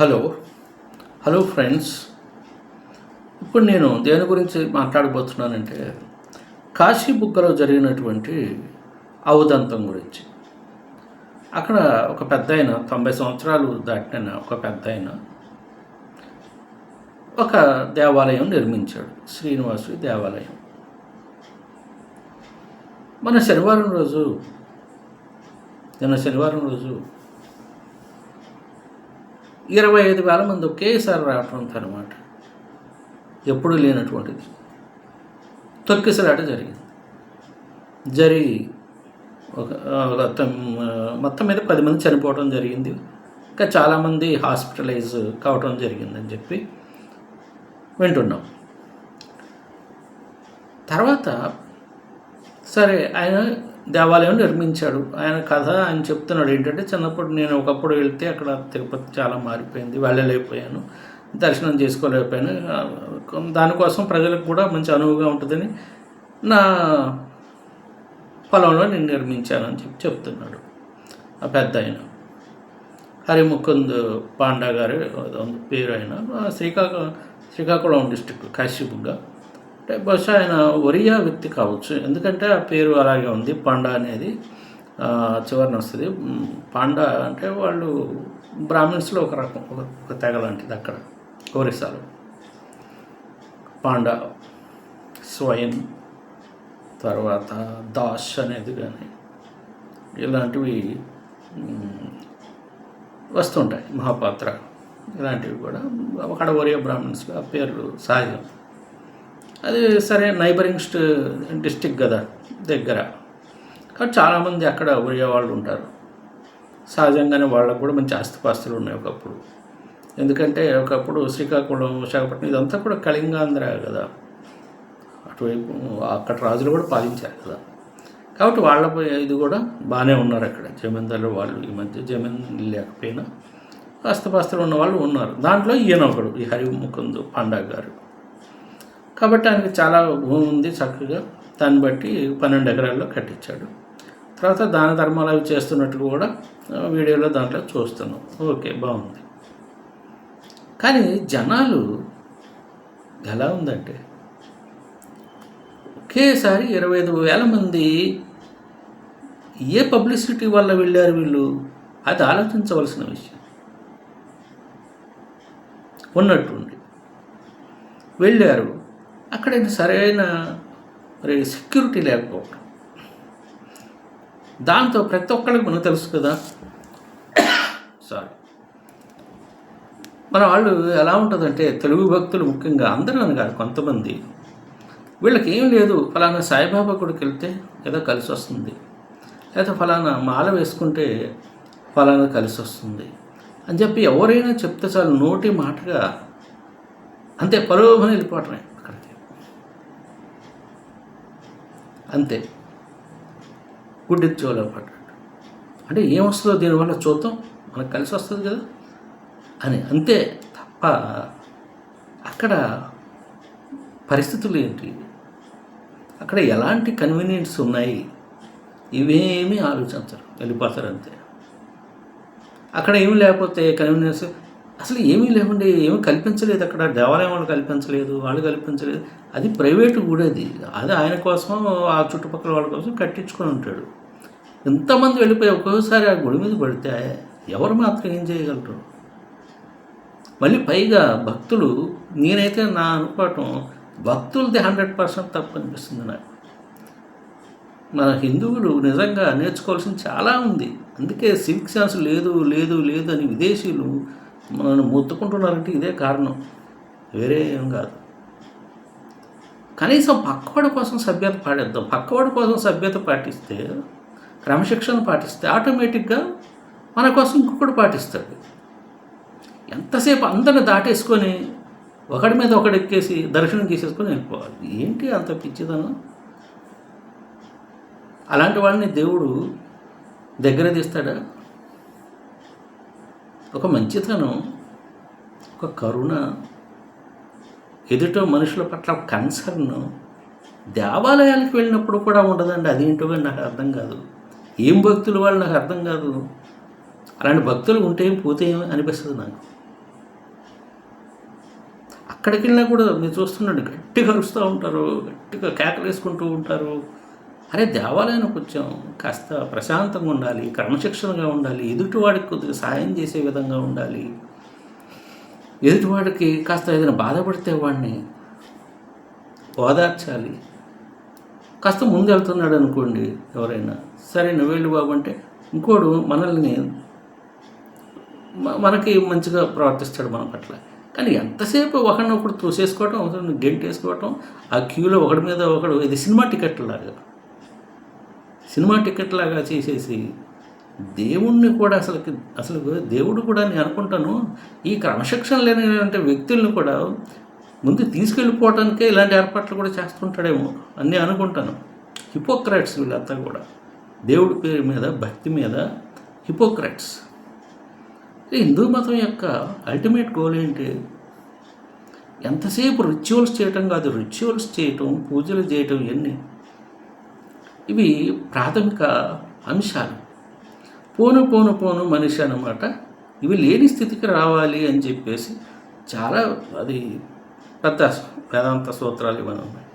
Hello. Hello friends. ఇప్పుడు నేను దేని గురించి మాట్లాడబోతున్నానంటే కాశీ బుగ్గలో జరిగినటువంటి ఔదంతం గురించి. అక్కడ ఒక పెద్ద ఆయన తొంభై సంవత్సరాలు దాటిన ఒక పెద్ద ఆయన ఒక దేవాలయం నిర్మించాడు. శ్రీనివాసుడి దేవాలయం. మన శనివారం రోజు నిన్న శనివారం రోజు ఇరవై ఐదు వేల మంది ఒకేసారి రావటం అనమాట. ఎప్పుడూ లేనటువంటిది. తొక్కిసలాట జరిగింది. జరిగి ఒక మొత్తం మీద పది మంది చనిపోవడం జరిగింది. ఇంకా చాలామంది హాస్పిటలైజ్ కావటం జరిగిందని చెప్పి వింటున్నాం. తర్వాత సరే ఆయన దేవాలయం నిర్మించాడు. ఆయన కథ ఆయన చెప్తున్నాడు ఏంటంటే చిన్నప్పుడు నేను ఒకప్పుడు వెళ్తే అక్కడ తిరుపతి చాలా మారిపోయింది వెళ్ళలేకపోయాను దర్శనం చేసుకోలేకపోయాను. దానికోసం ప్రజలకు కూడా మంచి అనువుగా ఉంటుందని నా పొలంలో నేను నిర్మించానని చెప్పి చెప్తున్నాడు ఆ పెద్ద ఆయన. హరిముకుంద్ పాండా గారి పేరు ఆయన. శ్రీకాకుళం శ్రీకాకుళం డిస్టిక్ కాశీపుగా అంటే బహుశా ఆయన ఒరియా వ్యక్తి కావచ్చు. ఎందుకంటే ఆ పేరు అలాగే ఉంది. పాండా అనేది ఆ, చివరిన వస్తుంది. పాండా అంటే వాళ్ళు బ్రాహ్మిన్స్లో ఒక రకం ఒక తెగ లాంటిది అక్కడ ఒరిస్సాలో పాండా స్వయం తర్వాత దాష్ అనేది కానీ ఇలాంటివి వస్తుంటాయి. మహాపాత్ర ఇలాంటివి కూడా. అక్కడ ఒరియా బ్రాహ్మణ్స్గా పేర్లు సహజం. అది సరే నైబరింగ్ డిస్టిక్ కదా దగ్గర. కాబట్టి చాలామంది అక్కడ ఒరియా వాళ్ళు ఉంటారు. సహజంగానే వాళ్ళకు కూడా మంచి ఆస్తిపాస్తులు ఉన్నాయి ఒకప్పుడు. ఎందుకంటే ఒకప్పుడు శ్రీకాకుళం విశాఖపట్నం ఇదంతా కూడా కళింగాంధ్ర కదా. అటువైపు అక్కడ రాజులు కూడా పాలించారు కదా. కాబట్టి వాళ్ళ ఇది కూడా బాగానే ఉన్నారు అక్కడ. జమీందారులు వాళ్ళు ఈ మధ్య జమీన్ లేకపోయినా ఆస్తిపాస్తులు ఉన్న వాళ్ళు ఉన్నారు. దాంట్లో ఈయన ఒకడు ఈ హరిముకుందు పాండా గారు. కాబట్టి ఆయనకి చాలా భూమి ఉంది చక్కగా. దాన్ని బట్టి పన్నెండు ఎకరాల్లో కట్టించాడు. తర్వాత దాన ధర్మాలు అవి చేస్తున్నట్టు కూడా వీడియోలో దాంట్లో చూస్తున్నాం. ఓకే బాగుంది. కానీ జనాలు ఎలా ఉందంటే ఒకేసారి ఇరవై ఐదు వేల మంది ఏ పబ్లిసిటీ వల్ల వెళ్ళారు వీళ్ళు? అది ఆలోచించవలసిన విషయం. ఉన్నట్టుండి. వెళ్ళారు. అక్కడ సరైన మరి సెక్యూరిటీ లేకపోవడం దాంతో ప్రతి ఒక్కరికి మనకు తెలుసు కదా. సారీ మన వాళ్ళు ఎలా ఉంటుందంటే తెలుగు భక్తులు ముఖ్యంగా అందరూ అని కాదు కొంతమంది వీళ్ళకి ఏం లేదు ఫలానా సాయిబాబా గుడికి వెళ్తే ఏదో కలిసి వస్తుంది. లేదా ఫలానా మాల వేసుకుంటే ఫలానా కలిసి వస్తుంది. అని చెప్పి ఎవరైనా చెప్తే చాలు నోటి మాటగా అంతే పరోభని వెళ్ళిపోవటమే అక్కడికి అంతే. గుడ్డెత్తి చెవులో పడ్డాడు అంటే ఏమొస్తుందో దీనివల్ల చూద్దాం. మనకు కలిసి వస్తుంది కదా. అని. అంతే తప్ప అక్కడ పరిస్థితులు ఏంటి? అక్కడ ఎలాంటి కన్వీనియన్స్ ఉన్నాయి? ఇవేమీ ఆలోచించరు. వెళ్ళిపోతారు అంతే. అక్కడ ఏమి లేకపోతే కన్వీనియన్స్ అసలు ఏమీ లేకుండా ఏమీ కల్పించలేదు అక్కడ దేవాలయం వాళ్ళు కల్పించలేదు వాళ్ళు కల్పించలేదు. అది ప్రైవేటు గుడి అది. అది ఆయన కోసం ఆ చుట్టుపక్కల వాళ్ళ కోసం కట్టించుకొని ఉంటాడు. ఎంతమంది వెళ్ళిపోయి ఒక్కోసారి ఆ గుడి మీద పడితే ఎవరు మాత్రం ఏం చేయగలరు? మళ్ళీ పైగా భక్తులు నేనైతే నా అనుకోవటం భక్తులది హండ్రెడ్ పర్సెంట్ తప్పు అనిపిస్తుంది నాకు. మన హిందువులు నిజంగా నేర్చుకోవాల్సింది చాలా ఉంది. అందుకే సివిక్ సెన్స్ లేదు లేదు లేదు అని విదేశీయులు మనల్ని మొత్తుకుంటున్నారంటే ఇదే కారణం. వేరే ఏం కాదు. కనీసం పక్కవాడి కోసం సభ్యత పాడేద్దాం పక్కవాడి కోసం సభ్యత పాటిస్తే క్రమశిక్షణ పాటిస్తే ఆటోమేటిక్గా మన కోసం ఇంకొకటి పాటిస్తాడు. ఎంతసేపు అందరిని దాటేసుకొని ఒకడి మీద ఒకడు ఎక్కేసి దర్శనం చేసేసుకొని వెళ్ళిపోవాలి. ఏంటి అంత పిచ్చిదను? అలాంటి వాళ్ళని దేవుడు దగ్గర తీస్తాడా? ఒక మంచితనం ఒక కరుణ ఎదుట మనుషుల పట్ల కన్సర్న్ దేవాలయాలకు వెళ్ళినప్పుడు కూడా ఉండదండి. అదేంటో కానీ నాకు అర్థం కాదు. ఏం భక్తులు వాళ్ళు నాకు అర్థం కాదు. అలాంటి భక్తులు ఉంటే పోతే అనిపిస్తుంది నాకు? అక్కడికి వెళ్ళినా కూడా మీరు చూస్తున్నాడు గట్టిగా అరుస్తూ ఉంటారు గట్టిగా కేకలు వేసుకుంటూ ఉంటారు. అరే దేవాలయానికి వచ్చాం కాస్త ప్రశాంతంగా ఉండాలి క్రమశిక్షణగా ఉండాలి ఎదుటివాడికి కొద్దిగా సాయం చేసే విధంగా ఉండాలి. ఎదుటివాడికి కాస్త ఏదైనా బాధపడితే వాడిని ఓదార్చాలి. కాస్త ముందు వెళ్తున్నాడు అనుకోండి ఎవరైనా సరే నువ్వు వెళ్ళు బాబు అంటే ఇంకోడు మనల్ని మనకి మంచిగా ప్రవర్తిస్తాడు మన పట్ల. కానీ ఎంతసేపు ఒకడినొకడు తోసేసుకోవటం ఒకరిని గెంటేసుకోవటం ఆ క్యూలో ఒకడి మీద ఒకడు ఇది సినిమా టికెట్ లాగా. సినిమా టికెట్ లాగా చేసేసి దేవుణ్ణి కూడా అసలు అసలు దేవుడు కూడా నేను అనుకుంటాను ఈ క్రమశిక్షణ లేని వ్యక్తుల్ని కూడా ముందు తీసుకెళ్ళిపోవటానికే ఇలాంటి ఏర్పాట్లు కూడా చేస్తుంటాడేమో అన్నీ అనుకుంటాను. హిపోక్రాట్స్ వీళ్ళంతా కూడా. దేవుడి పేరు మీద భక్తి మీద హిపోక్రాట్స్. హిందూ మతం యొక్క అల్టిమేట్ గోల్ ఏంటి? ఎంతసేపు రిచువల్స్ చేయటం కాదు రిచువల్స్ చేయటం పూజలు చేయటం ఇవన్నీ. ఇవి ప్రాథమిక అంశాలు. పోను పోను పోను మనిషి అన్నమాట ఇవి లేని స్థితికి రావాలి అని చెప్పేసి చాలా అది పెద్ద వేదాంత సూత్రాలు ఇవన్నీ ఉన్నాయి.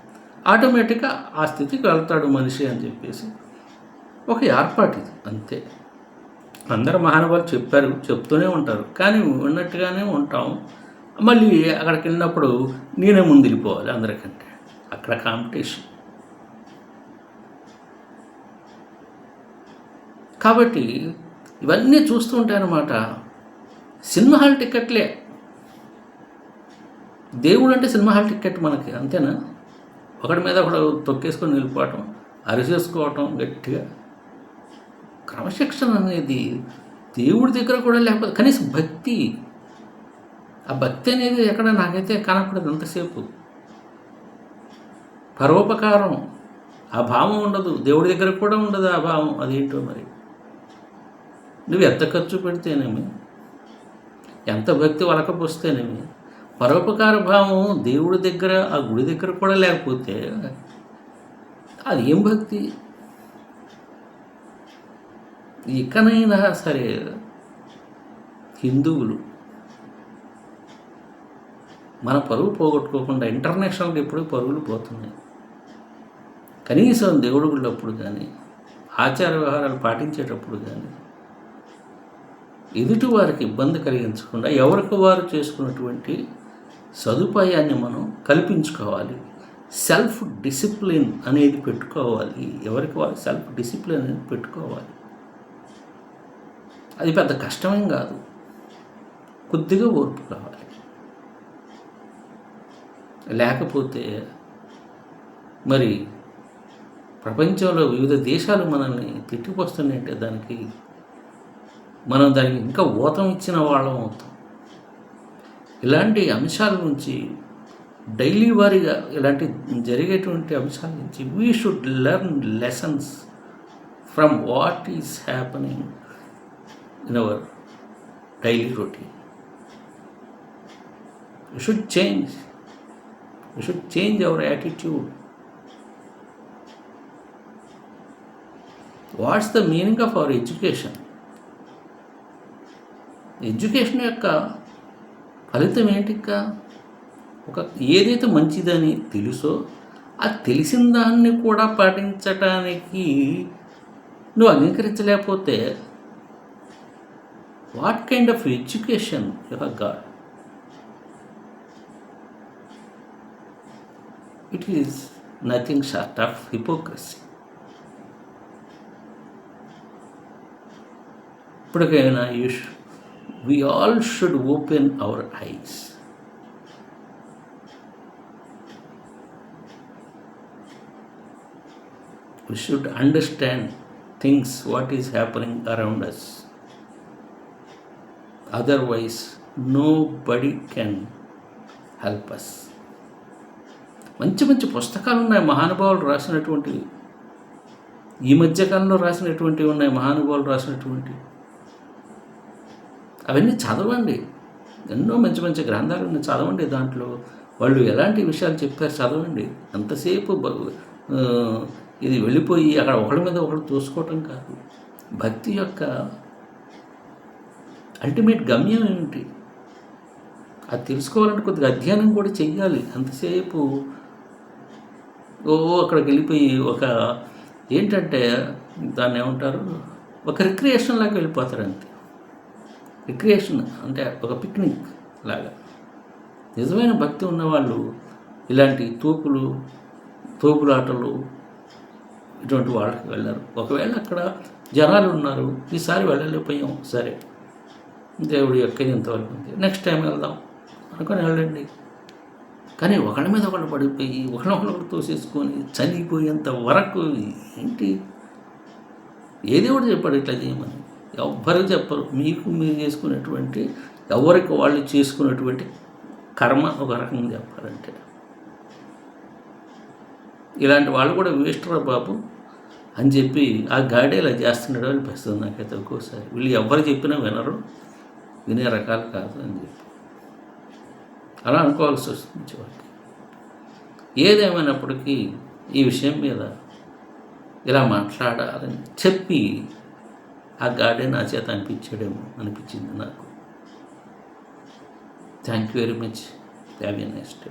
ఆటోమేటిక్గా ఆ స్థితికి వెళ్తాడు మనిషి అని చెప్పేసి ఒక ఏర్పాటు ఇది అంతే. అందరు మహానుభావులు చెప్పారు చెప్తూనే ఉంటారు. కానీ ఉన్నట్టుగానే ఉంటాం. మళ్ళీ అక్కడికి వెళ్ళినప్పుడు నేనే ముందు వెళ్ళిపోవాలి అందరికంటే. అక్కడ కాంపిటీషన్. కాబట్టి ఇవన్నీ చూస్తుంటే అనమాట సినిమా హాల్ టికెట్లే దేవుడు అంటే సినిమా హాల్ టికెట్ మనకి అంతేనా? ఒకటి మీద ఒకడు తొక్కేసుకొని వెళ్ళిపోవటం అరిచేసుకోవటం గట్టిగా. క్రమశిక్షణ అనేది దేవుడి దగ్గర కూడా లేకపోతే కనీసం భక్తి. ఆ భక్తి అనేది ఎక్కడ నాకైతే కనపడదు అంతసేపు. పరోపకారం. ఆ భావం ఉండదు. దేవుడి దగ్గర కూడా ఉండదు ఆ భావం. అదేంటో మరి? నువ్వు ఎంత ఖర్చు పెడితేనేమి? ఎంత భక్తి వలకపోస్తేనేమి? పరోపకార భావం దేవుడి దగ్గర ఆ గుడి దగ్గర కూడా లేకపోతే అది ఏం భక్తి? ఇకనైనా సరే హిందువులు మన పరువు పోగొట్టుకోకుండా ఇంటర్నేషనల్గా ఎప్పుడు పరుగులు పోతున్నాయి. కనీసం దేవుడు గుళ్ళప్పుడు కానీ ఆచార వ్యవహారాలు పాటించేటప్పుడు కానీ ఎదుటి వారికి ఇబ్బంది కలిగించకుండా ఎవరికి వారు చేసుకున్నటువంటి సదుపాయాన్ని మనం కల్పించుకోవాలి. సెల్ఫ్ డిసిప్లిన్ అనేది పెట్టుకోవాలి. ఎవరికి వారు సెల్ఫ్ డిసిప్లిన్ అనేది పెట్టుకోవాలి. అది పెద్ద కష్టమేం కాదు. కొద్దిగా ఓర్పు కావాలి. లేకపోతే మరి ప్రపంచంలో వివిధ దేశాలు మనల్ని తిట్టిపోస్తున్నాయంటే దానికి మనం దానికి ఇంకా ఊతం ఇచ్చిన వాళ్ళం అవుతాం. ఇలాంటి అంశాల నుంచి డైలీ వారీగా ఇలాంటి జరిగేటువంటి అంశాల నుంచి we should learn lessons from what is happening in our daily routine we should change we should change our attitude what's the meaning of our education education యొక్క ఫలితం ఏంటి ఒక ఏదైతే మంచిదని తెలుసో ఆ తెలిసిన దాన్ని కూడా పాటించటానికి నువ్వు అంగీకరించలేకపోతే what kind of education you have got it is nothing short of hypocrisy ఇప్పటికైనా you we all should open our eyes. we should understand things what is happening around us otherwise nobody can help us మంచి మంచి పుస్తకాలు ఉన్నాయి మహానుభావులు రాసినటువంటివి ఈ మధ్యకాలంలో రాసినటువంటివి ఉన్నాయి మహానుభావులు రాసినటువంటివి అవన్నీ చదవండి. ఎన్నో మంచి మంచి గ్రంథాలు ఉన్నాయి. చదవండి దాంట్లో. వాళ్ళు ఎలాంటి విషయాలు చెప్పారు చదవండి. అంతసేపు ఇది వెళ్ళిపోయి అక్కడ ఒకళ్ళ మీద ఒకళ్ళు చూసుకోవటం కాదు. భక్తి యొక్క అల్టిమేట్ గమ్యం ఏమిటి? అది తెలుసుకోవాలంటే కొద్దిగా అధ్యయనం కూడా చెయ్యాలి. అంతసేపు ఓ అక్కడికి వెళ్ళిపోయి ఒక ఏంటంటే దాన్ని ఏమంటారు? ఒక రిక్రియేషన్ లాగా వెళ్ళిపోతారు అంతే. రిక్రియేషన్ అంటే ఒక పిక్నిక్ లాగా. నిజమైన భక్తి ఉన్నవాళ్ళు ఇలాంటి తోపులు తోపులాటలు ఇటువంటి వాళ్ళకి వెళ్ళారు. ఒకవేళ అక్కడ జనాలు ఉన్నారు ఈసారి వెళ్ళలేకపోయాం సరే. దేవుడి యొక్క ఇంతవరకు ఉంది. నెక్స్ట్ టైం వెళ్దాం అనుకొని వెళ్ళండి. కానీ ఒకళ్ళ మీద ఒకళ్ళు పడిపోయి ఒకళ్ళొకళ్ళు తోసేసుకొని చనిపోయేంత వరకు ఏంటి? ఏ దేవుడు చెప్పాడు ఇట్లా చేయమని? ఎవ్వరికి చెప్పరు. మీకు మీరు చేసుకునేటువంటి ఎవరికి వాళ్ళు చేసుకునేటువంటి కర్మ ఒక రకంగా చెప్పాలంటే. ఇలాంటి వాళ్ళు కూడా వేస్టరా బాబు అని చెప్పి ఆ గాడి ఇలా చేస్తున్నాడు అనిపిస్తుంది నాకైతే ఒక్కోసారి. వీళ్ళు ఎవరు చెప్పినా వినరు. వినే రకాలు కాదు అని చెప్పి. అలా అనుకోవాల్సి వస్తుంది చివరికి. ఏదేమైనప్పటికీ ఈ విషయం మీద ఇలా మాట్లాడాలని చెప్పి ఆ గాడే నా చేత అనిపించాడేమో అనిపించింది నాకు. Thank you very much have a next day